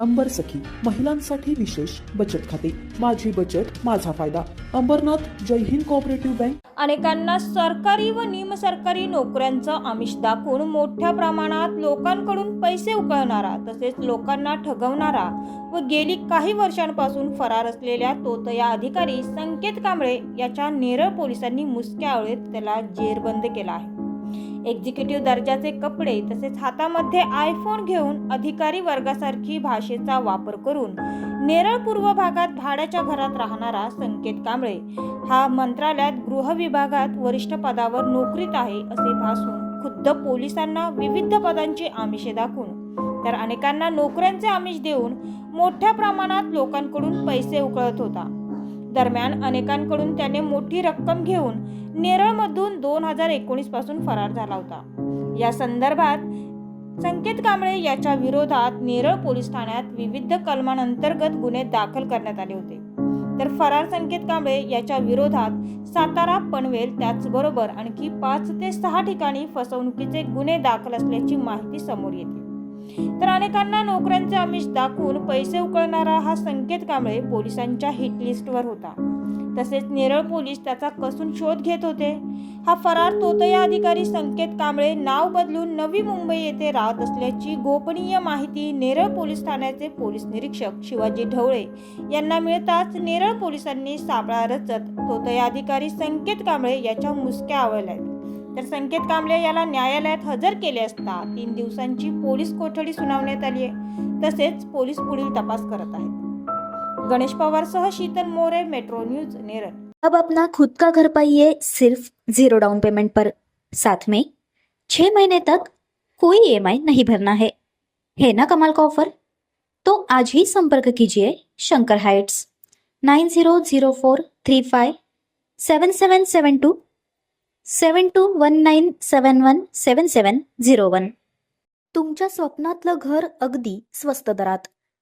अंबर सखी महिलांसाठी विशेष बचत खाते. माझी बचत माझा फायदा. अंबरनाथ जय हिंद कोऑपरेटिव्ह बँक अनेकांना सरकारी व निमसरकारी नोकऱ्यांचं आमिष दाखवून मोठ्या प्रमाणात लोकांकडून पैसे उकळणारा तसेच लोकांना ठगवणारा व गेली काही वर्षांपासून फरार असलेल्या तोतया अधिकारी संकेत कांबळे याच्या नेरळ पोलिसांनी मुसक्या आवळेत त्याला जेरबंद केला आहे. एक्झिक्युटिव्ह दर्जाचे कपडे तसेच हातामध्ये आयफोन घेऊन अधिकारी वर्गासारखी भाषेचा वापर करून नेरळ पूर्व भागात भाड्याच्या घरात राहणारा संकेत कांबळे. हा मंत्रालयात गृह विभागात वरिष्ठ पदावर नोकरीत आहे असे भासून खुद्द पोलिसांना विविध पदांची आमिषे दाखवून तर अनेकांना नोकऱ्यांचे आमिष देऊन मोठ्या प्रमाणात लोकांकडून पैसे उकळत होता. दरम्यान अनेकांकडून त्याने मोठी रक्कम घेऊन नेरळमधून दोन हजार एकोणीसपासून फरार झाला होता. या संदर्भात संकेत कांबळे याच्या विरोधात नेरळ पोलीस ठाण्यात विविध कलमांअंतर्गत गुन्हे दाखल करण्यात आले होते. तर फरार संकेत कांबळे याच्या विरोधात सातारा पनवेल त्याचबरोबर आणखी पाच ते सहा ठिकाणी फसवणुकीचे गुन्हे दाखल असल्याची माहिती समोर येते. तर अनेकांना नोकऱ्यांचे आमिष दाखवून पैसे उकळणारा हा संकेत कांबळे पोलिसांच्या हिटलिस्टवर होता. तसेच नेरळ पोलीस त्याचा कसून शोध घेत होते. हा फरार तोतया अधिकारी संकेत कांबळे नाव बदलून नवी मुंबई येथे राहत असल्याची गोपनीय माहिती नेरळ पोलीस ठाण्याचे पोलीस निरीक्षक शिवाजी ढवळे यांना मिळताच नेरळ पोलिसांनी सापळा रचत तोतया अधिकारी संकेत कांबळे याच्या मुसक्या आवळल्या. तर संकेत कांबळे याला न्यायालयात हजर केले असता तीन दिवसांची पोलीस कोठडी सुनावण्यात आली आहे. तसेच पोलीस पुढील तपास करत आहेत. गणेश पवारसह शीतल मोरे मेट्रो न्यूज नेरळ. अब अपना खुद का घर पाइए सिर्फ जीरो डाउन पेमेंट पर। साथ में छह महीने तक कोई ईएमआई नहीं भरना है। है ना कमाल का ऑफर तो आज ही संपर्क कीजिए Shankar heights. Nine zero zero four three five seven seven seven two seven two one nine seven one seven seven zero one. तुमच्या स्वप्नातलं घर अगदी स्वस्त दरात।